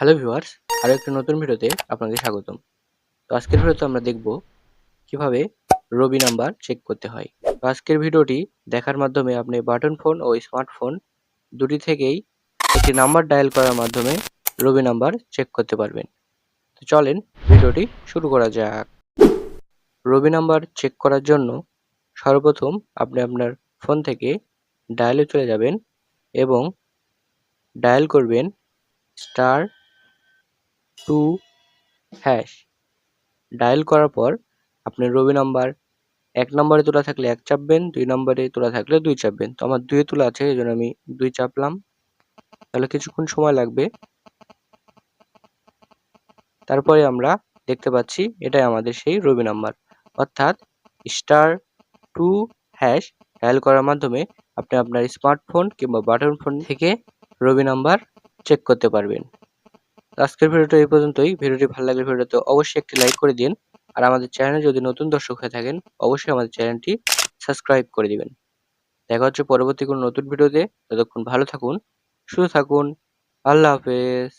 Hello viewers আরও একটি নতুন ভিডিওতে আপনাকে স্বাগতম। তো আজকের ভিডিওতে আমরা দেখব কীভাবে রবি নাম্বার চেক করতে হয়। তো আজকের ভিডিওটি দেখার মাধ্যমে আপনি বাটন ফোন ও স্মার্টফোন দুটি থেকেই একটি নাম্বার ডায়াল করার মাধ্যমে রবি নাম্বার চেক করতে পারবেন। তো চলেন ভিডিওটি শুরু করা যাক। রবি নাম্বার চেক করার জন্য সর্বপ্রথম আপনি আপনার ফোন থেকে ডায়ালে চলে যাবেন এবং ডায়াল করবেন স্টার টু হ্যাশ ডায়াল করার পর আপনি রবি নাম্বার এক নম্বরে তোলা থাকলে এক চাপবেন, দুই নম্বরে তোলা থাকলে দুই চাপবেন। তো আমার দুয়ে তোলা আছে এই জন্য আমি দুই চাপলাম। তাহলে কিছুক্ষণ সময় লাগবে। তারপরে আমরা দেখতে পাচ্ছি এটাই আমাদের সেই রবি নাম্বার অর্থাৎ স্টার টু হ্যাশ ডায়াল করার মাধ্যমে আপনি আপনার স্মার্টফোন কিংবা বাটন ফোন থেকে রবি নাম্বার চেক করতে পারবেন। আজকের ভিডিওটা এই পর্যন্তই। ভিডিওটি ভালো লাগলে ভিডিওতে অবশ্যই একটি লাইক করে দিন। আর আমাদের চ্যানেলে যদি নতুন দর্শক হয়ে থাকেন, অবশ্যই আমাদের চ্যানেলটি সাবস্ক্রাইব করে দিবেন। দেখা হচ্ছে পরবর্তী কোনো নতুন ভিডিওতে। ততক্ষণ ভালো থাকুন, সুস্থ থাকুন। আল্লাহ হাফেজ।